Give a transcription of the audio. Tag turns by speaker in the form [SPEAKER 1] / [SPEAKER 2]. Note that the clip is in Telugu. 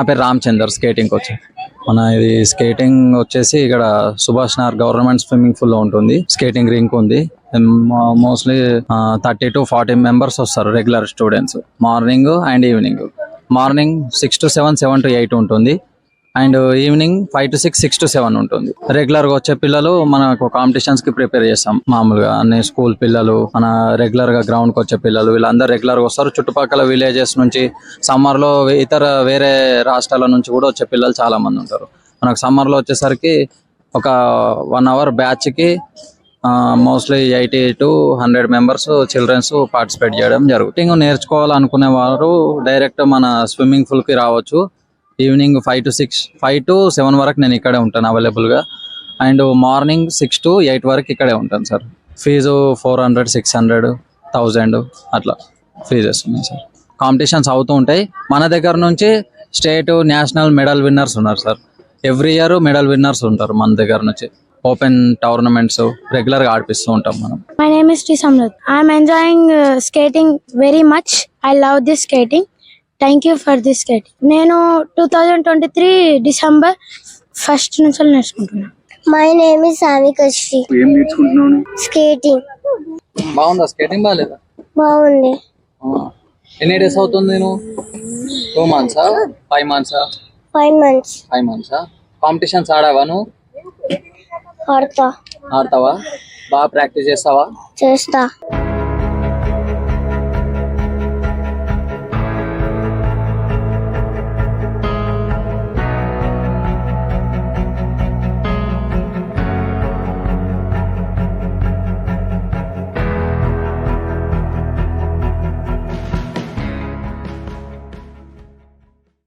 [SPEAKER 1] నా పేరు రామచందర్ స్కేటింగ్ కోచ్ మన ఇది స్కేటింగ్ వచ్చేసి ఇక్కడ సుభాష్ నగర్ గవర్నమెంట్ స్విమ్మింగ్ పూల్లో ఉంటుంది. స్కేటింగ్ రింక్ ఉంది. Mostly thirty to forty members వస్తారు regular students morning and evening morning six to seven seven to eight ఉంటుంది. And evening five to six six to seven ఉంటుంది. రెగ్యులర్గా వచ్చే పిల్లలు మనకు కాంపిటీషన్స్కి ప్రిపేర్ చేస్తాం. మామూలుగా అన్ని స్కూల్ పిల్లలు మన రెగ్యులర్గా గ్రౌండ్కి వచ్చే పిల్లలు వీళ్ళందరూ రెగ్యులర్గా వస్తారు. చుట్టుపక్కల విలేజెస్ నుంచి సమ్మర్లో ఇతర వేరే రాష్ట్రాల నుంచి కూడా వచ్చే పిల్లలు చాలా మంది ఉంటారు. మనకు సమ్మర్లో వచ్చేసరికి ఒక one hour బ్యాచ్కి mostly eighty to hundred members childrens participate చేయడం జరుగుతుంది. నేర్చుకోవాలనుకునే వారు డైరెక్ట్ మన స్విమ్మింగ్ పూల్కి రావచ్చు. Evening five to six five to seven వరకు నేను ఇక్కడే ఉంటాను అవైలబుల్గా. And morning six to eight వరకు ఇక్కడే ఉంటాను sir. Fee four hundred six hundred thousand అట్లా ఫీజెస్ ఉన్నాయి సార్. కాంపిటీషన్స్ అవుతూ ఉంటాయి. మన దగ్గర నుంచి స్టేట్ నేషనల్ మెడల్ విన్నర్స్ ఉన్నారు sir. Every year medal winners ఉంటారు మన దగ్గర నుంచి. ఓపెన్ టోర్నమెంట్స్ రెగ్యులర్గా ఆడిపిస్తూ ఉంటాం మనం.
[SPEAKER 2] My name is Shri Samrat. I'm enjoying skating very much I love this skating. Thank you for this skating. నేను two thousand twenty three December first నుంచి నేర్చుకుంటున్నాను
[SPEAKER 3] మై నేమ్ ఇస్
[SPEAKER 1] ఏం నేర్చుకుంటున్నాను
[SPEAKER 3] స్కేటింగ్
[SPEAKER 1] బాగుందా? స్కేటింగ్ బాగాలేదా?
[SPEAKER 3] బాగుంది.
[SPEAKER 1] ఎన్ని డేస్ అవుతుంది నేను టూ మంత్సా ఫైవ్ మంత్సా
[SPEAKER 3] ఫైవ్ మంత్స్
[SPEAKER 1] ఫైవ్ మంత్సా కాంపిటీషన్స్ ఆడావా నువ్వు?
[SPEAKER 3] ఆడతా.
[SPEAKER 1] ఆడతావా? బాగా ప్రాక్టీస్ చేస్తావా?
[SPEAKER 3] చేస్తా.